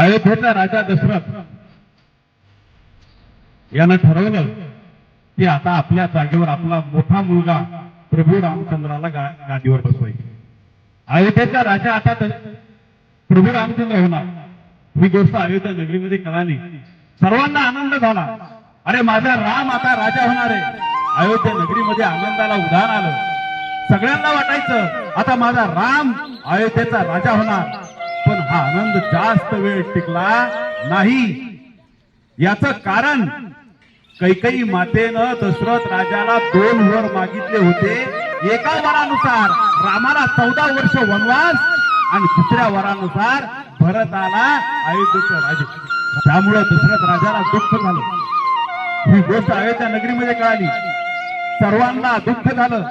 अयोध्येचा राजा दशरथ यानं ठरवलं की आता आपल्या जागेवर आपला मोठा मुलगा प्रभू रामचंद्राला गा- गादीवर बसवायचे. अयोध्येचा राजा आता प्रभू रामचंद्र होणार. ही गोष्ट अयोध्या नगरीमध्ये कळाली. सर्वांना आनंद झाला. अरे माझा राम आता राजा होणार आहे. अयोध्या नगरीमध्ये आनंदाला उदाहरण आलं. सगळ्यांना वाटायचं आता माझा राम अयोध्येचा राजा होणार. पण हा आनंद जास्त वेळ टिकला नाही. याच कारण कैकई मातेनं दशरथ राजाला दोन वर मागितले होते. एका वरानुसार रामाला चौदा वर्ष वनवास आणि दुसऱ्या वरानुसार भरताला अयोध्येचं राजे त्यामुळं दशरथ राजाला दुःख झालं. ही गोष्ट अयोध्या नगरीमध्ये कळाली. सर्वांना दुःख झालं.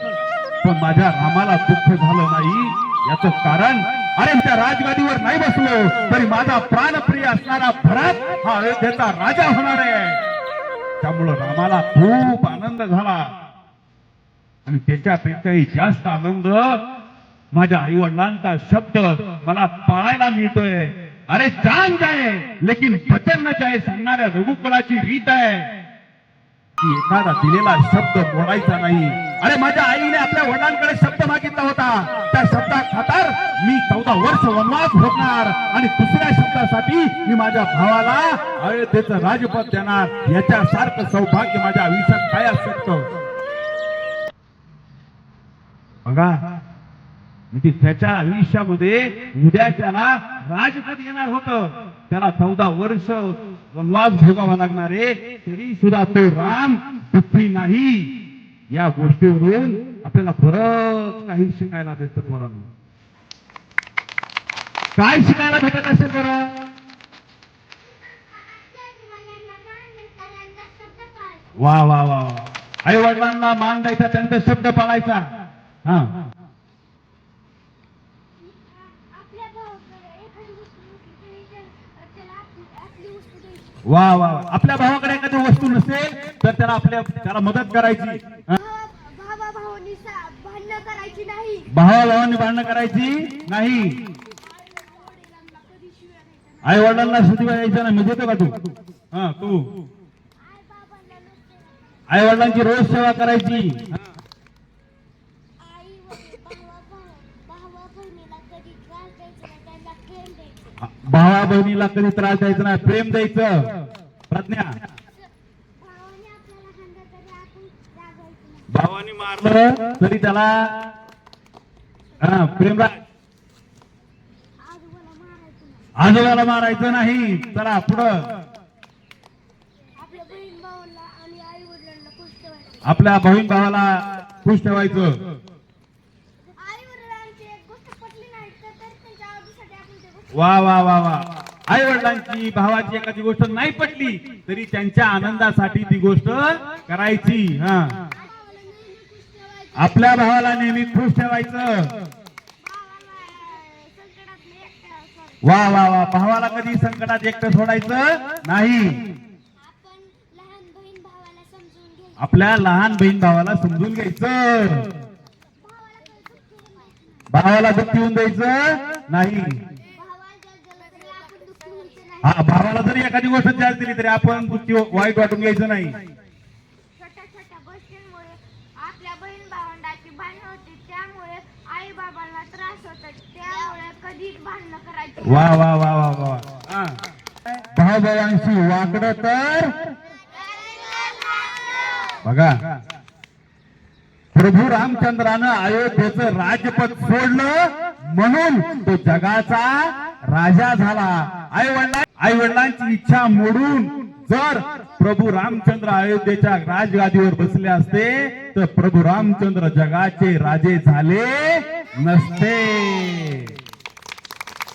पण माझ्या रामाला दुःख झालं नाही. याच कारण अरे त्या राजगादीवर नाही बसलो तरी माझा प्राणप्रिय असणारा भरत हा अयोध्येचा राजा होणार आहे. त्यामुळं रामाला खूप आनंद झाला. आणि त्याच्यापेक्षाही जास्त आनंद माझ्या आई वडिलांचा शब्द मला पाळायला मिळतोय. अरे जान जाय लेकिन बचन न जाय सांगणाऱ्या रघुकुलाची रीत आहे. की एखादा दिलेला शब्द बोलायचा नाही. अरे माझ्या आईने आपल्या वडिलांकडे शब्द मागितला होता. चौदा वर्ष वनवास भोगणार आणि दुसऱ्या शब्दासाठी मी माझ्या भावाला अयोध्येच राजपद देणार. याच्यासारखं सौभाग्य माझ्या आयुष्यात काय असू शकतं? बघा म्हणजे त्याच्या आयुष्यामध्ये उद्या त्याला राजपद येणार होत. त्याला चौदा वर्ष वनवास भोगावा लागणार आहे. तरी सुद्धा तो राम दुःखी नाही. या गोष्टीवरून आपल्याला बरंच काही शिकायला भेटत मला काय शिकायला भेटत असेल बरं वा वा वा आई वडिलांना मान द्यायचा त्यांचा शब्द पाळायचा हा. वा वा. आपल्या भावाकडे एखादी वस्तू नसेल तर त्याला आपल्या त्याला मदत करायची? भावा भावा भावानी भांडणं करायची नाही भावा भावांनी भांडणं करायची नाही वडिलांना कधी शिव्या द्यायच्या आई वडिलांना शिदीवा ना नाही म्हणजे का तू? हा तू. आई वडिलांची रोज सेवा करायची. भावा बहिणीला कधी त्रास द्यायचा ना प्रेम द्यायचं. प्रज्ञा. भावानी मारलं तरी त्याला हा प्रेमराज रा- आजोबाला मारायचं नाही आजोबाला मारायचं नाही चला पुढं. आपल्या बहीण भावाला खुश ठेवायचं. वा वा वा वा. आई वडिलांची भावाची एखादी गोष्ट नाही पटली तरी त्यांच्या आनंदासाठी ती गोष्ट करायची हा. आपल्या भावाला नेहमी खुश ठेवायचं भावाला संकटात नाही एकट्या सोडायचं. वा वा वा. भावाला कधी संकटात एकटं सोडायचं नाही. आपल्या लहान बहीण भावाला समजून घ्यायचं. भावाला दुःख होऊ द्यायचं नाही. हा भावाला जरी एखादी गोष्ट द्यायला दिली तरी आपण वाईट वाटून घ्यायचं नाही छोट्या छोट्या गोष्टींमुळे आपल्या बहीण भावंडाची भांडणं होती त्यामुळे आई बाबांना त्रास होतो त्यामुळे कधी भांडणं करायची? वा वा वा वा वा. हा. भावभावांशी वाकडं तर? बघा. प्रभू रामचंद्रानं अयोध्येचं राजपद सोडलं म्हणून तो जगाचा राजा झाला. आई वडिला आई वडिलांची इच्छा मोडून जर प्रभू रामचंद्र अयोध्येच्या राजगादीवर बसले असते तर प्रभू रामचंद्र जगाचे राजे झाले नसते.